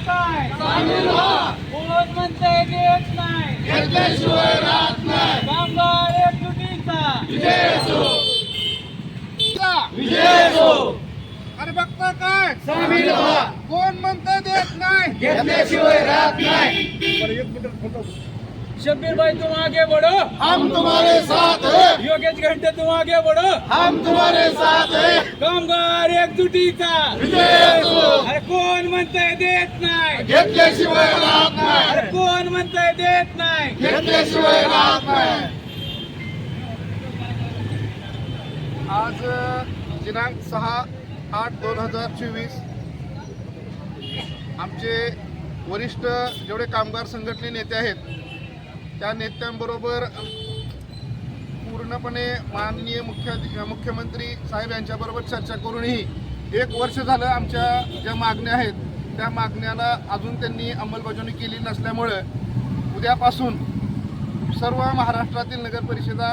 काय? कोण देत नाही. कामगार एकजुटीचा अरे बघता काय? कोण म्हणतं देत नाही. घेतल्याशिवाय राहत नाही शब्बीर भाई तुम आगे बढ़ो हम तुम्हारे साथ हैं। योगेश घंटे तुम आगे बढ़ो हम तुम्हारे साथ हैं। कामगार एकजुटीचा. विजय असो. अरे कोण म्हणतंय देत नाही? घेतल्याशिवाय राहत नाही. अरे कोण म्हणतंय देत नाही? घेतल्याशिवाय राहत नाही. आज दिनांक सहा आठ दोन हजार चोवीस आमचे वरिष्ठ जेवढे कामगार संघटने नेते आहेत त्या नेत्यांबरोबर पूर्णपणे माननीय मुख्य मुख्यमंत्री साहेब यांच्याबरोबर चर्चा करूनही एक वर्ष झालं आमच्या ज्या मागण्या आहेत त्या मागण्याला अजून त्यांनी अंमलबजावणी केली नसल्यामुळं उद्यापासून सर्व महाराष्ट्रातील नगरपरिषदा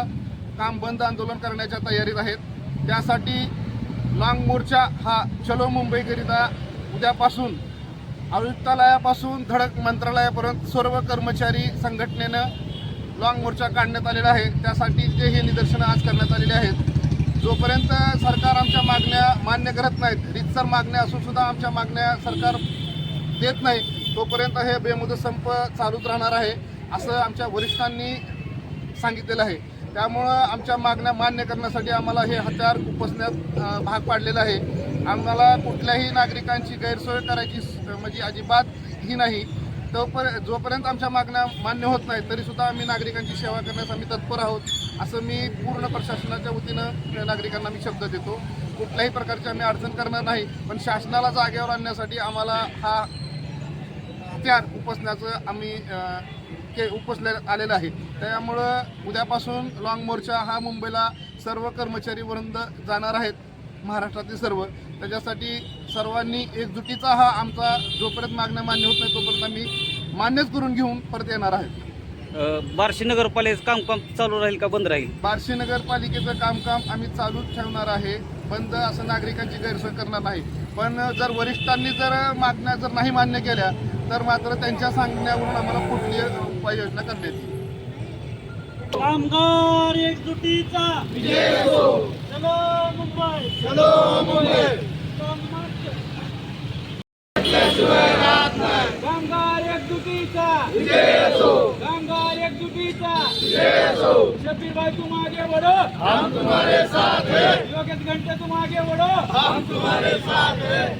काम बंद आंदोलन करण्याच्या तयारीत आहेत. त्यासाठी लाँग मोर्चा हा चलो मुंबईकरिता उद्यापासून आयुक्तालयापासून धडक मंत्रालयापर्यंत सर्व कर्मचारी संघटनेनं लाँग मोर्चा काढण्यात आलेला आहे. त्यासाठी जे हे निदर्शनं आज करण्यात आलेले आहेत. जोपर्यंत सरकार आमच्या मागण्या मान्य करत नाहीत रितसर मागण्या असून सुद्धा आमच्या मागण्या सरकार देत नाही तोपर्यंत हे बेमुदत संप चालूच राहणार आहे असं आमच्या वरिष्ठांनी सांगितलेलं आहे. त्यामुळं आमच्या मागण्या मान्य करण्यासाठी आम्हाला हे हत्यार उपसण्यात भाग पाडलेलं आहे. आम्हाला कुठल्याही नागरिकांची गैरसोय करायची म्हणजे अजिबात ही नाही. तोपर्यंत जोपर्यंत आमच्या मागण्या मान्य होत नाही तरीसुद्धा आम्ही नागरिकांची सेवा करण्यास आम्ही तत्पर आहोत असं मी पूर्ण प्रशासनाच्या वतीनं नागरिकांना मी शब्द देतो. कुठल्याही प्रकारची आम्ही अडचण करणार नाही पण शासनाला जागेवर आणण्यासाठी आम्हाला हा हत्यार उपसण्याचं आम्ही के उपसले आलेलं आहे. त्यामुळं उद्यापासून लाँग मोर्चा हा मुंबईला सर्व कर्मचारी वृंद जाणार आहेत महाराष्ट्रातील सर्व. त्याच्यासाठी सर्वांनी एकजुटीचा हा आमचा जोपर्यंत मागण्या मान्य होत नाही तोपर्यंत आम्ही मान्यच करून घेऊन परत येणार आहे अ, बार्शी नगरपालिकेचं कामकाम चालू राहील का बंद राहील? बार्शी नगरपालिकेचं कामकाम आम्ही चालूच ठेवणार आहे. बंद असं नागरिकांची गैरसोय करणार नाही. पण जर वरिष्ठांनी जर मागण्या जर नाही मान्य केल्या तर मात्र त्यांच्या सांगण्यावरून आम्हाला पुढली उपाययोजना करण्यात येईल. कामगार एकजुटीचा. चलो मुंबई. चलो मुंबई. कामगार एकजुटीचा कामगार एकजुटीचा. शब्बीर भाई तुम आगे बढ़ो हम तुम्हारे साथ हैं. योगेश घंटे तुम आगे बढ़ो हम तुम्हारे साथ हैं.